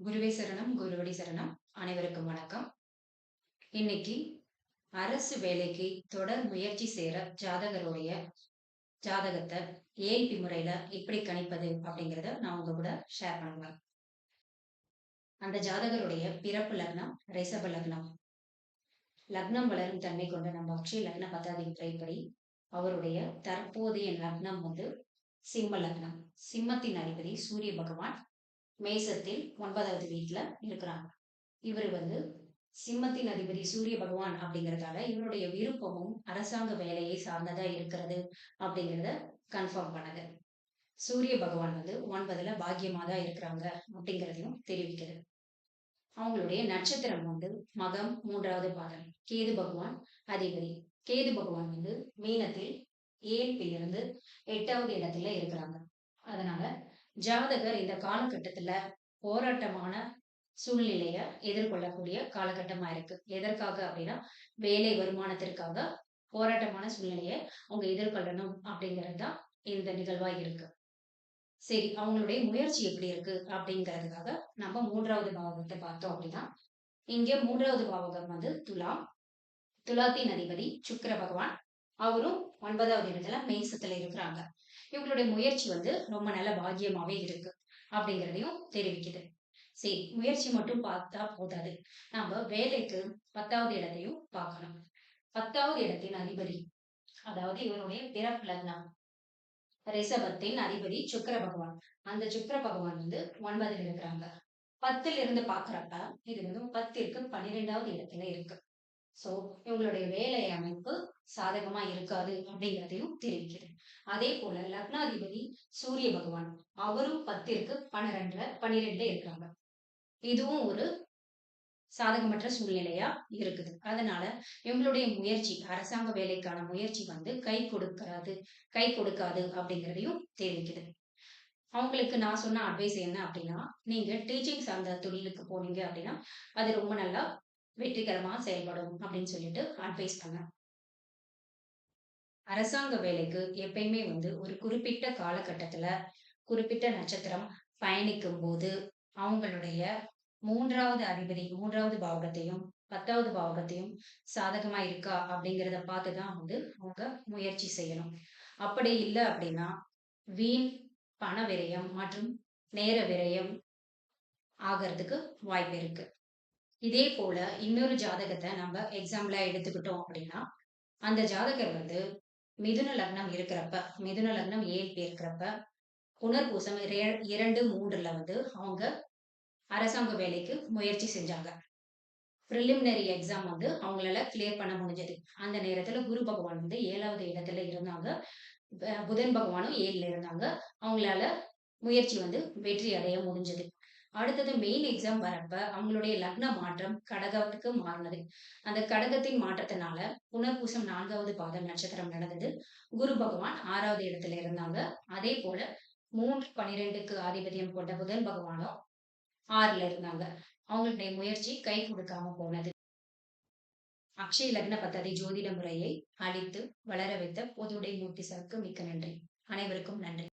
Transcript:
குருவே சரணம் குருவடி சரணம். அனைவருக்கும் வணக்கம். இன்னைக்கு அரசு வேலைக்கு தொடர் முயற்சி செய்யற ஜாதகருடைய ஜாதகத்தை ஏஐபி முறையில எப்படி கணிப்பது அப்படிங்கிறத நான் உங்க கூட ஷேர் பண்ணுவேன். அந்த ஜாதகருடைய பிறப்பு லக்னம் ரிசப லக்னம். லக்னம் வளரும் தன்மை கொண்ட நம்ம அக்ஷய லக்ன பத்தாதி அவருடைய தற்போதைய லக்னம் வந்து சிம்ம லக்னம். சிம்மத்தின் அதிபதி சூரிய பகவான் மேசத்தில் ஒன்பதாவது வீட்டில் இருக்கிறாங்க. இவர் வந்து சிம்மத்தின் அதிபதி சூரிய பகவான் அப்படிங்கிறதால இவருடைய விருப்பமும் அரசாங்க வேலையை சார்ந்ததா இருக்கிறது அப்படிங்கிறத கன்ஃபார்ம் பண்ணுது. சூரிய பகவான் வந்து ஒன்பதுல பாக்கியமா தான் இருக்கிறாங்க அப்படிங்கிறதையும் தெரிவிக்கிறது அவங்களுடைய நட்சத்திரம் வந்து மகம் மூன்றாவது பாதம். கேது பகவான் அதிபதி. கேது பகவான் வந்து மீனத்தில் ஏழ்பிலிருந்து எட்டாவது இடத்துல இருக்கிறாங்க. அதனால ஜாதகர் இந்த காலகட்டத்துல போராட்டமான சூழ்நிலைய எதிர்கொள்ளக்கூடிய காலகட்டமா இருக்கு. எதற்காக அப்படின்னா வேலை வருமானத்திற்காக போராட்டமான சூழ்நிலைய அவங்க எதிர்கொள்ளணும் அப்படிங்கிறது தான் இந்த நிகழ்வா இருக்கு. சரி அவங்களுடைய முயற்சி எப்படி இருக்கு அப்படிங்கிறதுக்காக நம்ம மூன்றாவது பாவகத்தை பார்த்தோம் அப்படின்னா இங்க மூன்றாவது பாவகம் வந்து துலா துலாத்தின் அதிபதி சுக்கர பகவான் அவரும் ஒன்பதாவது இடத்துல மேசத்துல இருக்கிறாங்க. இவங்களுடைய முயற்சி வந்து ரொம்ப நல்ல பாக்கியமாவே இருக்கு அப்படிங்கிறதையும் தெரிவிக்குது. சரி முயற்சி மட்டும் பார்த்தா போதாது. நம்ம வேலைக்கு பத்தாவது இடத்தையும் பார்க்கணும். பத்தாவது இடத்தின் அதிபதி அதாவது இவருடைய பிறப்பு லக்னம். ரிஷபத்தின் அதிபதி சுக்கர பகவான். அந்த சுக்கர பகவான் வந்து ஒன்பதுல இருக்கிறாங்க. பத்துல இருந்து பாக்குறப்ப இது வந்து பத்திற்கு பன்னிரெண்டாவது இடத்துல இருக்கு. சோ இவங்களுடைய வேலை அமைப்பு சாதகமா இருக்காது அப்படிங்கிறதையும் தெரிவிக்குது அதே போல லக்னாதிபதி சூரிய பகவான் அவரும் பத்திற்கு பன்னிரெண்டுல பன்னிரெண்டுல இருக்காங்க. இதுவும் ஒரு சாதகமற்ற சூழ்நிலையா இருக்குது. அதனால இவங்களுடைய முயற்சி அரசாங்க வேலைக்கான முயற்சி வந்து கை கொடுக்காது கை கொடுக்காது அப்படிங்கிறதையும் தெரிவிக்குது. அவங்களுக்கு நான் சொன்ன அட்வைஸ் என்ன அப்படின்னா நீங்க டீச்சிங் சார்ந்த தொழிலுக்கு போனீங்க அப்படின்னா அது ரொம்ப நல்லா வெற்றிகரமா செயல்படும் அப்படின்னு சொல்லிட்டு அட்வைஸ் பண்ண அரசாங்க வேலைக்கு எப்பயுமே வந்து ஒரு குறிப்பிட்ட காலகட்டத்துல குறிப்பிட்ட நட்சத்திரம் பயணிக்கும் போது அவங்களுடைய மூன்றாவது அதிபதி மூன்றாவது பாவகத்தையும் பத்தாவது பாவகத்தையும் சாதகமா இருக்கா அப்படிங்கிறத பார்த்துதான் வந்து அவங்க முயற்சி செய்யணும். அப்படி இல்லை அப்படின்னா வீண் பண விரயம் மற்றும் நேர விரயம் ஆகிறதுக்கு வாய்ப்பு இருக்கு. இதே போல இன்னொரு ஜாதகத்தை நம்ம எக்ஸாம்பிளா எடுத்துக்கிட்டோம் அப்படின்னா அந்த ஜாதகர் வந்து மிதுன லக்னம் இருக்கிறப்ப மிதுன லக்னம் ஏழு இருக்கிறப்ப புனர்பூசம் இரண்டு மூன்றுல வந்து அவங்க அரசாங்க வேலைக்கு முயற்சி செஞ்சாங்க. ப்ரிலிமினரி எக்ஸாம் வந்து அவங்களால கிளியர் பண்ண முடிஞ்சது. அந்த நேரத்துல குரு பகவான் வந்து ஏழாவது இடத்துல இருந்தாங்க. புதன் பகவானும் ஏழுல இருந்தாங்க. அவங்களால முயற்சி வந்து வெற்றி அடைய முடிஞ்சது. அடுத்தது மெயின் எக்ஸாம் வரப்ப அவங்களுடைய லக்ன மாற்றம் கடகத்துக்கு மாறினது. அந்த கடகத்தின் மாற்றத்தினால புனர்பூசம் நான்காவது பாதம் நட்சத்திரம் நடந்தது. குரு பகவான் ஆறாவது இடத்துல இருந்தாங்க. அதே போல மூன்று பனிரெண்டுக்கு ஆதிபத்தியம் கொண்ட புதன் பகவானும் ஆறுல இருந்தாங்க. அவங்களுடைய முயற்சி கை கொடுக்காம போனது. அக்ஷய லக்ன பத்ததி ஜோதிட முறையை அழித்து வளர வைத்த பொதுடை மூர்த்தி சருக்கு மிக்க நன்றி. அனைவருக்கும் நன்றி.